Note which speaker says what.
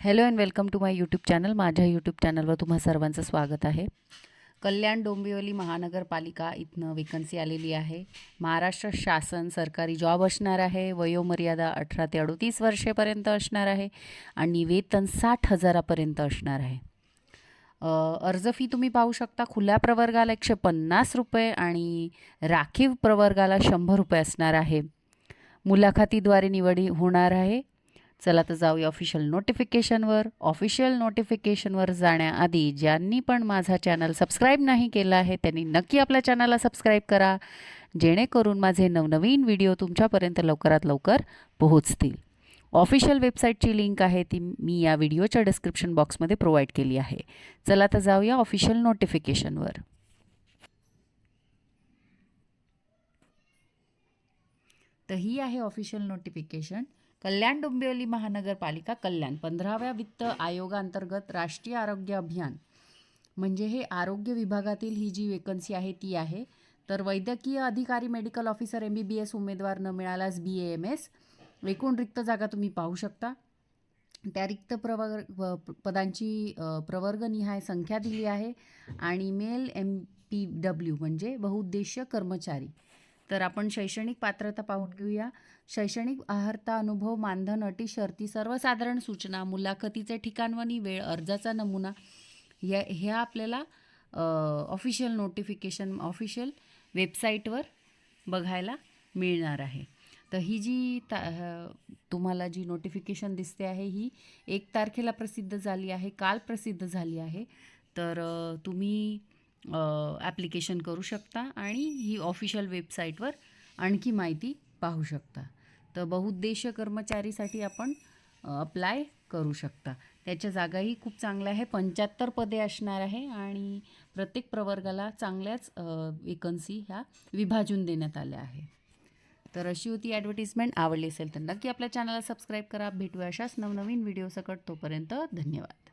Speaker 1: Hello and welcome to my YouTube channel माझ्या YouTube चॅनलवर तुम्हा सर्वांचं स्वागत आहे. कल्याण डोंबिवली महानगरपालिका इथनं वेकन्सी आलेली आहे. महाराष्ट्र शासन सरकारी जॉब असणार आहे. वयोमर्यादा अठरा ते अडोतीस वर्षेपर्यंत असणार आहे. आणि वेतन साठ हजारापर्यंत असणार आहे. अर्ज फी तुम्ही पाहू शकता. खुल्या प्रवर्गाला एकशे पन्नास रुपये आणि राखीव प्रवर्गाला शंभर रुपये असणार आहे. मुलाखतीद्वारे निवडी होणार आहे. चला तर जाऊया ऑफिशियल नोटिफिकेशनवर ऑफिशियल नोटिफिकेशनवर जाण्याआधी ज्यांनी पण माझा चॅनल सबस्क्राईब नाही केला आहे त्यांनी नक्की आपल्या चॅनलला सबस्क्राईब करा. जेणेकरून माझे नवनवीन व्हिडिओ तुमच्यापर्यंत लवकरात लवकर पोहोचतील. ऑफिशियल वेबसाईटची लिंक आहे ती मी या व्हिडिओच्या डिस्क्रिप्शन बॉक्समध्ये प्रोव्हाइड केली आहे. चला तर जाऊया ऑफिशियल नोटिफिकेशनवर तर ही आहे ऑफिशियल नोटिफिकेशन कल्याण डोंबिवली महानगरपालिका कल्याण. पंधराव्या वित्त आयोगांतर्गत राष्ट्रीय आरोग्य अभियान. म्हणजे हे आरोग्य विभागातील ही जी वेकन्सी आहे ती आहे. तर वैद्यकीय अधिकारी medical officer M B B S उमेदवार न मिळाल्यास बी ए एम एस एकूण रिक्त जागा तुम्ही पाहू शकता. त्या रिक्त प्रवर प- पदांची प्रवर्गनिहाय संख्या दिली आहे. आणि मेल एम पी डब्ल्यू म्हणजे बहुउद्देशीय कर्मचारी. तर आपण शैक्षणिक पात्रता पाहून घेऊया. शैक्षणिक आहारता अनुभव मानधन अटी शर्ती सर्वसाधारण सूचना मुलाखतीचे ठिकाण व वेळ अर्जाचा नमुना या ह्या आपल्याला ऑफिशियल नोटिफिकेशन ऑफिशियल वेबसाईटवर बघायला मिळणार आहे. तर ही जी ता तुम्हाला जी नोटिफिकेशन दिसते आहे ही एक तारखेला प्रसिद्ध झाली आहे काल प्रसिद्ध झाली आहे. तर तुम्ही ॲप्लिकेशन करू शकता आणि ही ऑफिशियल वेबसाईटवर आणखी माहिती पाहू शकता. तर बहुउद्देशीय कर्मचारीसाठी आपण अप्लाय करू शकता. त्याच्या जागाही खूप चांगल्या आहे. पंच्याहत्तर पदे असणार आहे आणि प्रत्येक प्रवर्गाला चांगल्याच वेकन्सी ह्या विभाजून देण्यात आल्या आहे. तर अशी होती ॲडव्हर्टिजमेंट आवडली असेल तर नक्की आपल्या चॅनलला सबस्क्राईब करा. भेटूया अशाच नवनवीन व्हिडिओ सकट तोपर्यंत धन्यवाद.